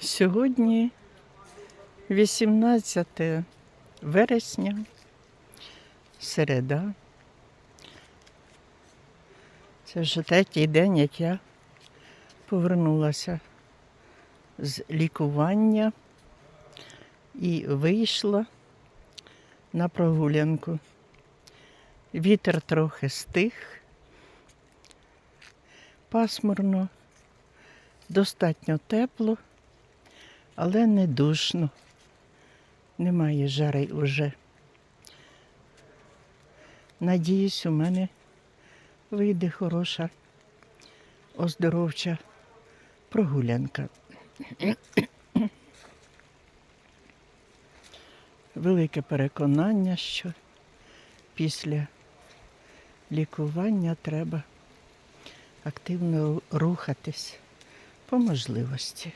Сьогодні 18 вересня, середа. Це вже третій день, як я повернулася з лікування і вийшла на прогулянку. Вітер трохи стих, пасмурно, достатньо тепло, але не душно. Немає жари уже. Надіюсь, у мене вийде хороша оздоровча прогулянка. Велике переконання, що після лікування треба активно рухатись по можливості.